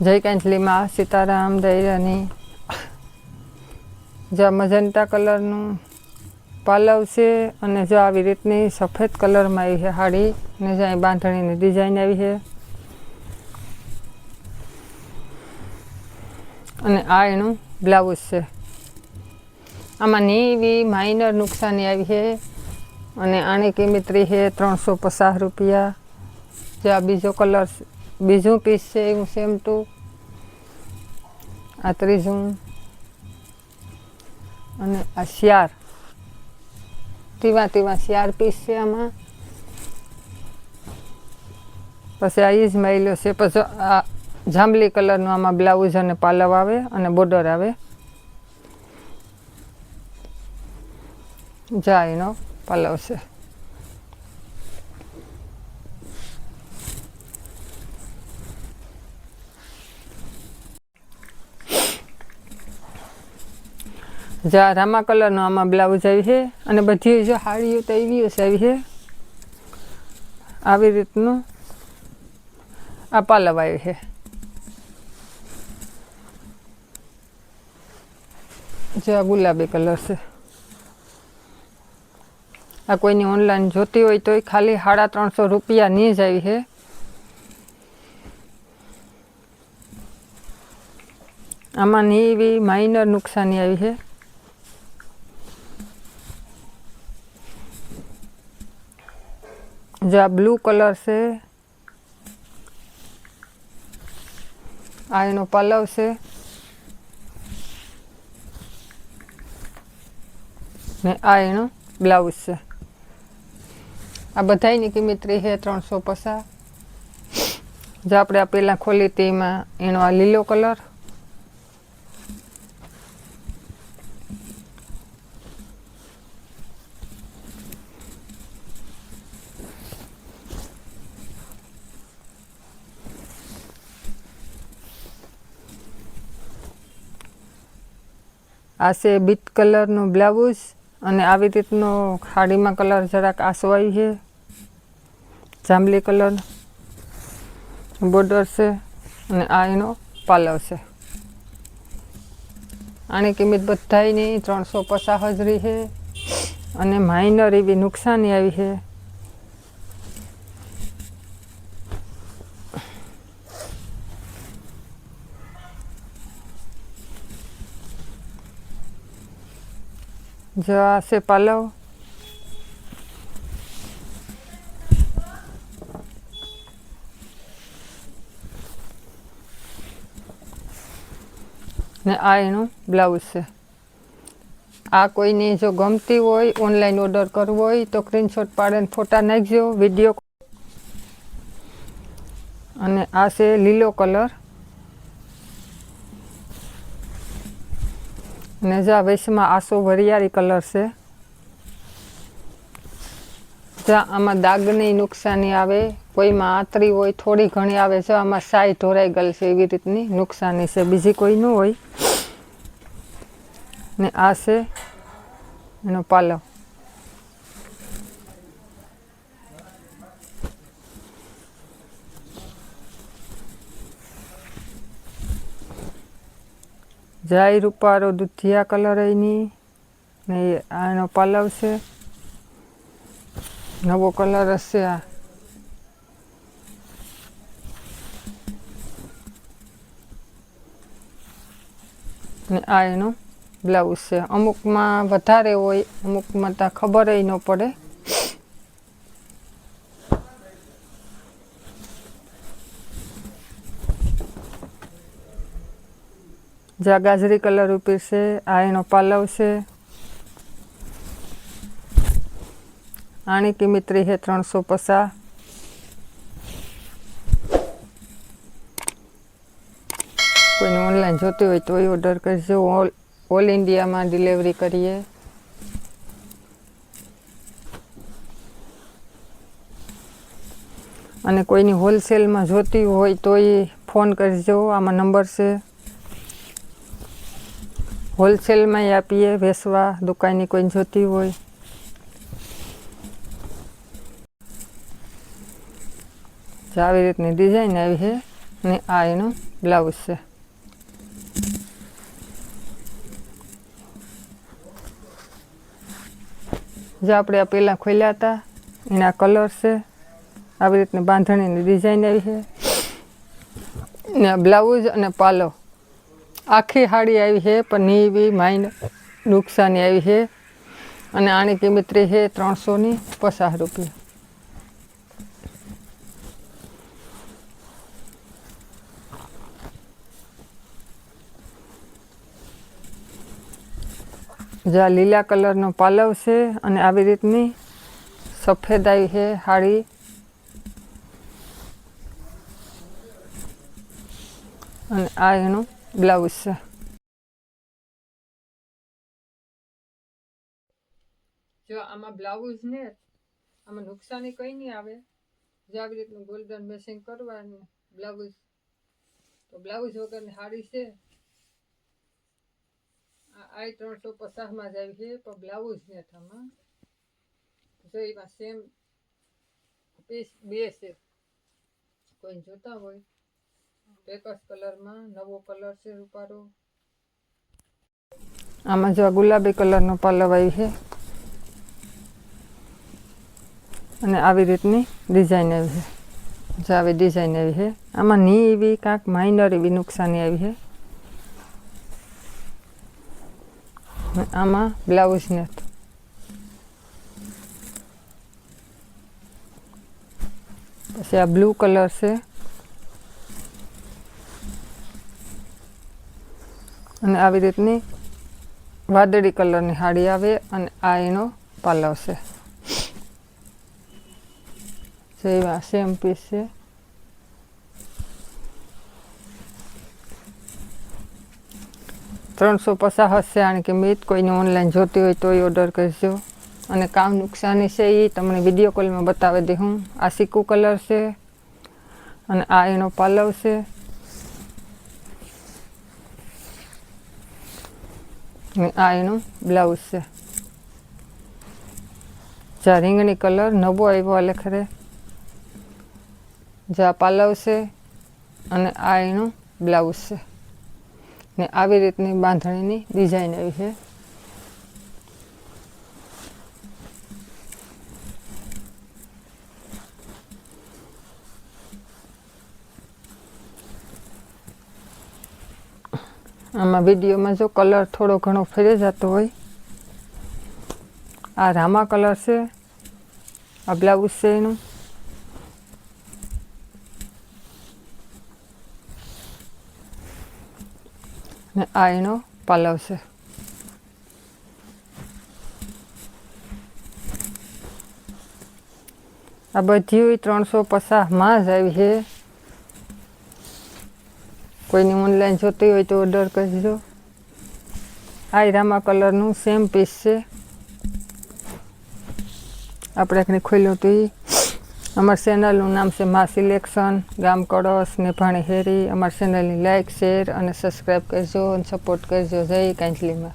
જય કાંચલીમાં સીતારામ, દૈરાની. જો મજંટા કલરનું પાલવ છે અને જો આવી રીતની સફેદ કલરમાં આવી છે સાડી ને જ્યાં બાંધણીની ડિઝાઇન આવી છે. અને આ એનું બ્લાઉઝ છે. આમાં નીવી, માઇનર નુકસાની આવી છે અને આની કિંમત રહી છે ત્રણસો પચાસ રૂપિયા. જે આ બીજો કલર બીજું પીસ છે એવું સેમ ટુ આ ત્રીજું. અને આ શિયાર તીવા તીવા શિયાર પીસ છે આમાં. પછી આ જ ઇઝમાઇલો છે. પછી આ જાંબલી કલરનું આમાં બ્લાઉઝ અને પાલવ આવે અને બોર્ડર આવે. જા એનો પાલવ છે. જા રામા કલરનો આમાં બ્લાઉઝ આવી છે અને બધી જો હાડીઓ તો એવી હશે આવી છે. આવી રીતનું આ પાલવ આવ્યું છે. જે આ ગુલાબી કલર છે. આ કોઈની ઓનલાઈન જોતી હોય તોય ખાલી સાડા ત્રણસો રૂપિયાની જ આવી છે. આમાં ની એવી માઇનર નુકસાની આવી છે. જો આ બ્લુ કલર છે, આ એનો પલવ છે. ને આ એનો બ્લાઉઝ છે. આ બધાની કિંમત રહી છે ત્રણસો પચાસ. જે આપણે આ પહેલાં ખોલી હતી એમાં એનો આ લીલો કલર આ છે બીટ કલરનું બ્લાઉઝ અને આવી રીતનો ખાડીમાં કલર જરાક આસવાઈ છે. જાંબલી કલર, બોર્ડર છે અને આ એનો પાલવ છે. આની કિંમત બધાયની ત્રણસો પચાસ હજરી છે અને માઇનર એવી નુકસાની આવી છે. જો આ છે પાલવ ને આ એનું બ્લાઉઝ છે. આ કોઈને જો ગમતી હોય ઓનલાઈન ઓર્ડર કરવો હોય, તો સ્ક્રીનશોટ પાડીને ફોટા નાખજો વીડિયો અને આ છે લીલો કલર ને જા વૈશમાં આસો વરિયાળી કલર છે. જ્યાં આમાં દાગની નુકસાની આવે, કોઈમાં આતરી હોય, થોડી ઘણી આવે છે આમાં સાઈ ઢોરાઈ ગયેલ છે એવી રીતની નુકસાની છે. બીજી કોઈ ન હોય. ને આ છે એનો પાલવ. જાય રૂપારો દુધિયા કલર એની ને આ એનો પાલવ છે. નવો કલર હશે આ. ને આ એનો બ્લાઉઝ છે. અમુકમાં વધારે હોય, અમુકમાં ત્યાં ખબર ન પડે. જ્યાં ગાજરી કલર ઉપર છે, આ એનો પાલવ છે. આની કિંમત રહી છે ત્રણસો પચાસ કોઈને ઓનલાઈન જોતી હોય તો એ ઓર્ડર કરજો. ઓલ ઓલ ઇન્ડિયામાં ડિલિવરી કરીએ. અને કોઈની હોલસેલમાં જોતી હોય તો એ ફોન કરજો. આમાં નંબર છે. હોલસેલમાં આપીએ, વેસવા દુકાનની કોઈ જોતી હોય. આવી રીતની ડિઝાઇન આવી છે ને આ એનો બ્લાઉઝ છે. જે આપણે આ પહેલાં ખોલ્યા હતા, એના કલર છે, આવી રીતની બાંધણીની ડિઝાઇન આવી છે. ને બ્લાઉઝ અને પાલો આખી હાડી આવી છે, પણ બી માઇન નુકસાની આવી છે. અને આની કિંમત રહી છે ત્રણસોની પચાસ રૂપિયા. જ્યાં લીલા કલરનો પાલવ છે અને આવી રીતની સફેદ આવી છે હાડી. અને આ એનું બ્લાઉઝ છે જો આમાં બ્લાઉઝ ને આમાં નુકસાની કઈ નહીં આવે જો આવી રીતનું ગોલ્ડન મેસિંગ કરવાનું બ્લાઉઝ તો બ્લાઉઝ વગરની સાડી છે આ ત્રણસો પચાસમાં જ આવી છે પણ બ્લાઉઝ ને આમાં જો એમાં સેમ પીસ બે છે કોઈ જોતા હોય પેકસ કલરમાં નવો કલર છે રૂપારો. આમાં જો આ ગુલાબી કલરનો પલ્લવ આવી છે. અને આવી રીતની ડિઝાઇન આવી છે. જો આવી ડિઝાઇન આવી છે. આમાં ની એવી કાંક માઇનર એવી નુકસાની આવી છે. આમાં બ્લાઉઝ નથી પછી આ બ્લુ કલર છે. અને આવી રીતની વાદળી કલરની સાડી આવે અને આ એનો પાલવ છે. તો એવા સેમ પીસ છે. ત્રણસો પચાસ હશે આની કિંમત કોઈને ઓનલાઈન જોતી હોય તોય ઓર્ડર કરજો. અને કામ નુકસાની છે એ તમને વીડિયો કોલમાં બતાવી દઉં આ સિક્કુ કલર છે અને આ એનો પાલવ છે. આ એનું બ્લાઉઝ છે. જ્યાં રીંગણી કલર નવો આવ્યો આ લેખરે. જ્યાં પાલવ છે અને આ એનું બ્લાઉઝ છે. ને આવી રીતની બાંધણીની ડિઝાઇન આવી છે. આમાં વિડીયોમાં જો કલર થોડો ઘણો ફેરી જતો હોય. આ રામા કલર છે, આ બ્લાઉઝ છે એનું. ને આ એનો પાલવ છે. આ બધી ત્રણસો પચાસમાં જ આવી છે. કોઈને ઓનલાઈન જોતી હોય તો ઓર્ડર કરજો. આ રામા કલરનું સેમ પીસ છે. આપણે એકને ખોલ્યું હતું એ અમારા ચેનલનું નામ છે મા સિલેક્શન, ગામ કળશ, નેભાણી હેરી. અમારી ચેનલની લાઇક શેર અને સબસ્ક્રાઈબ કરજો અને સપોર્ટ કરજો. જય કાંચલીમાં.